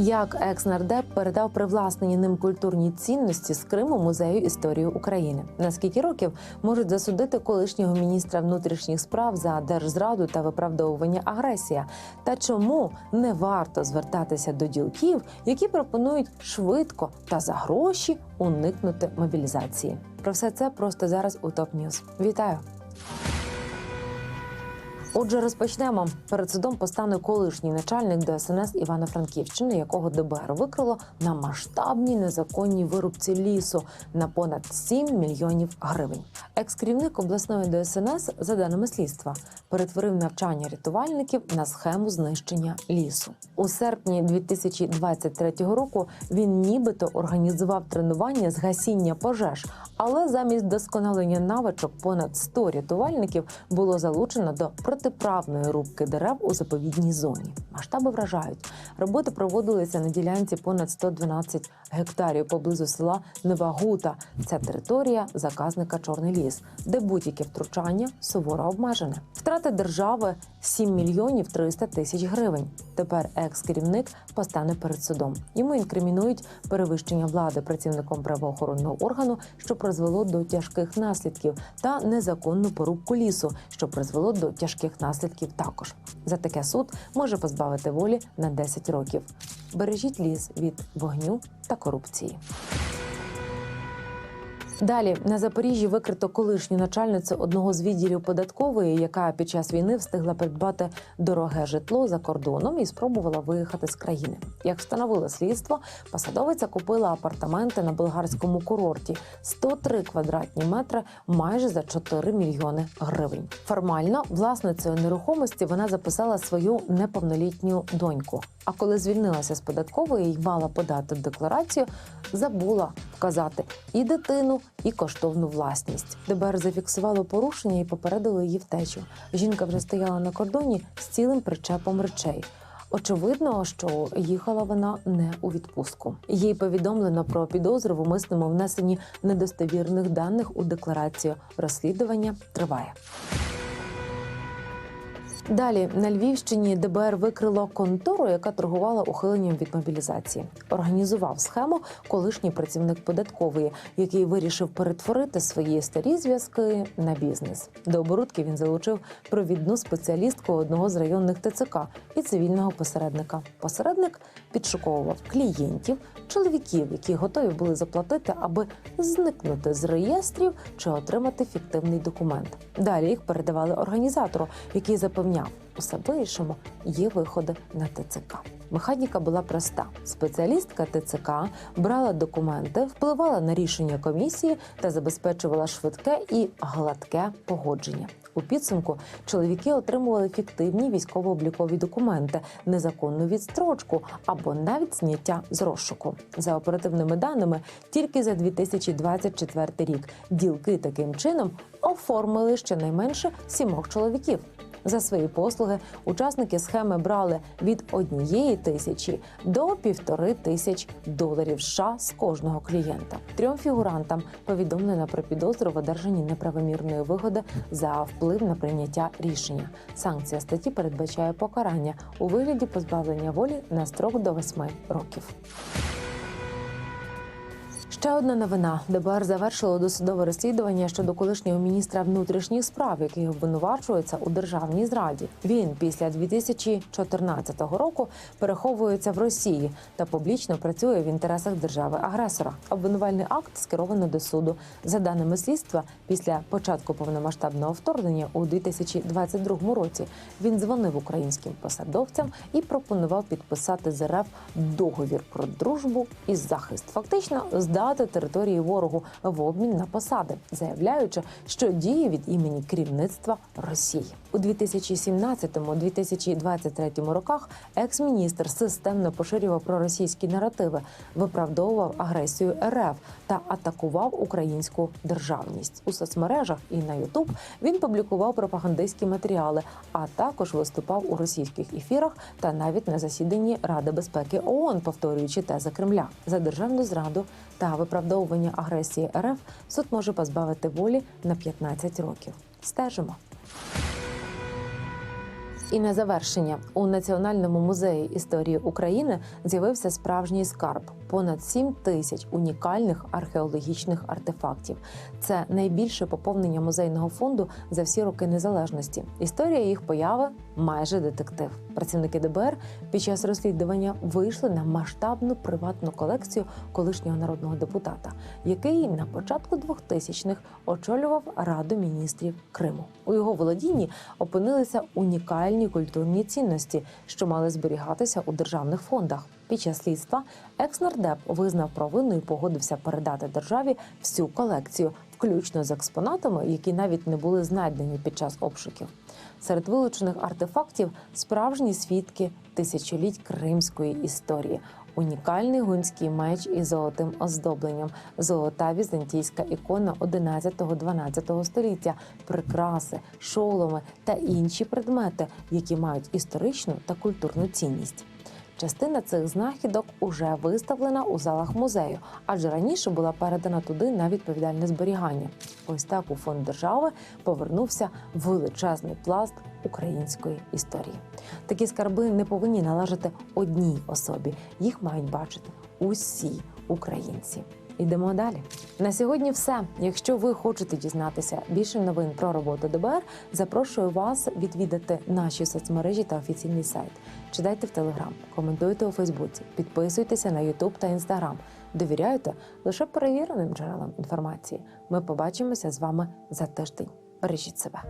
Як екс-нардеп передав привласнені ним культурні цінності з Криму музею історії України? На скільки років можуть засудити колишнього міністра внутрішніх справ за держзраду та виправдовування агресія? Та чому не варто звертатися до ділків, які пропонують швидко та за гроші уникнути мобілізації? Про все це просто зараз у топ Ньюз. Вітаю! Отже, розпочнемо. Перед судом постане колишній начальник ДСНС Івано-Франківщини, якого ДБР викрило на масштабній незаконній вирубці лісу на понад 7 мільйонів гривень. Екс-керівник обласної ДСНС, за даними слідства, перетворив навчання рятувальників на схему знищення лісу. У серпні 2023 року він нібито організував тренування з гасіння пожеж, але замість досконалення навичок понад 100 рятувальників було залучено до протиправної рубки дерев у заповідній зоні. Масштаби вражають. Роботи проводилися на ділянці понад 112 гектарів поблизу села Нова Гута. Це територія заказника Чорний ліс, де будь-яке втручання суворо обмежене. Втрати держави 7 мільйонів 300 тисяч гривень. Тепер екс-керівник постане перед судом. Йому інкримінують перевищення влади працівником правоохоронного органу, що призвело до тяжких наслідків, та незаконну порубку лісу, що призвело до тяжких наслідків. Також за таке суд може позбавити волі на 10 років. Бережіть ліс від вогню та корупції. Далі на Запоріжжі викрито колишню начальницю одного з відділів податкової, яка під час війни встигла придбати дороге житло за кордоном і спробувала виїхати з країни. Як встановило слідство, посадовиця купила апартаменти на болгарському курорті 103 квадратні метри майже за 4 мільйони гривень. Формально власницею нерухомості вона записала свою неповнолітню доньку. А коли звільнилася з податкової і мала подати декларацію, забула вказати і дитину, і коштовну власність. ДБР зафіксувало порушення і попередило її втечу. Жінка вже стояла на кордоні з цілим причепом речей. Очевидно, що їхала вона не у відпустку. Їй повідомлено про підозру в умисному внесенні недостовірних даних у декларацію. Розслідування триває. Далі на Львівщині ДБР викрило контору, яка торгувала ухиленням від мобілізації. Організував схему колишній працівник податкової, який вирішив перетворити свої старі зв'язки на бізнес. До оборудки він залучив провідну спеціалістку одного з районних ТЦК і цивільного посередника. Посередник підшуковував клієнтів, чоловіків, які готові були заплатити, аби зникнути з реєстрів чи отримати фіктивний документ. Далі їх передавали організатору, який запевняв, усе вирішимо, є виходи на ТЦК. Механіка була проста. Спеціалістка ТЦК брала документи, впливала на рішення комісії та забезпечувала швидке і гладке погодження. У підсумку чоловіки отримували фіктивні військово-облікові документи, незаконну відстрочку або навіть зняття з розшуку. За оперативними даними, тільки за 2024 рік ділки таким чином оформили щонайменше сімох чоловіків. За свої послуги учасники схеми брали від однієї тисячі до півтори тисяч доларів США з кожного клієнта. Трьом фігурантам повідомлено про підозру в одержанні неправомірної вигоди за вплив на прийняття рішення. Санкція статті передбачає покарання у вигляді позбавлення волі на строк до восьми років. Ще одна новина: ДБР завершило досудове розслідування щодо колишнього міністра внутрішніх справ, який обвинувачується у державній зраді. Він після 2014 року переховується в Росії та публічно працює в інтересах держави-агресора. Обвинувальний акт скеровано до суду. За даними слідства, після початку повномасштабного вторгнення у 2022 році він дзвонив українським посадовцям і пропонував підписати з РФ договір про дружбу і захист. Фактично здати території ворогу в обмін на посади, заявляючи, що діє від імені керівництва Росії у 2017-2023 роках. Екс-міністр системно поширював проросійські наративи, виправдовував агресію РФ та атакував українську державність у соцмережах і на Ютуб. Він публікував пропагандистські матеріали, а також виступав у російських ефірах та навіть на засіданні Ради безпеки ООН, повторюючи тези Кремля за державну зраду та виправдовування агресії РФ. Суд може позбавити волі на 15 років. Стежимо. І на завершення у Національному музеї історії України з'явився справжній скарб понад 7 тисяч унікальних археологічних артефактів. Це найбільше поповнення музейного фонду за всі роки незалежності. Історія їх появи майже детектив. Працівники ДБР під час розслідування вийшли на масштабну приватну колекцію колишнього народного депутата, який на початку 2000-х очолював Раду міністрів Криму. У його володінні опинилися унікальні культурні цінності, що мали зберігатися у державних фондах. Під час слідства екс-нардеп визнав провину і погодився передати державі всю колекцію, включно з експонатами, які навіть не були знайдені під час обшуків. Серед вилучених артефактів справжні свідки тисячоліть кримської історії. Унікальний гунський меч із золотим оздобленням, золота візантійська ікона 11-12 століття, прикраси, шоломи та інші предмети, які мають історичну та культурну цінність. Частина цих знахідок уже виставлена у залах музею, адже раніше була передана туди на відповідальне зберігання. Ось так у фонд держави повернувся величезний пласт української історії. Такі скарби не повинні належати одній особі. Їх мають бачити усі українці. Йдемо далі. На сьогодні все. Якщо ви хочете дізнатися більше новин про роботу ДБР, запрошую вас відвідати наші соцмережі та офіційний сайт. Читайте в Телеграм, коментуйте у Фейсбуці, підписуйтеся на Ютуб та Інстаграм. Довіряйте лише перевіреним джерелам інформації. Ми побачимося з вами за тиждень. Бережіть себе.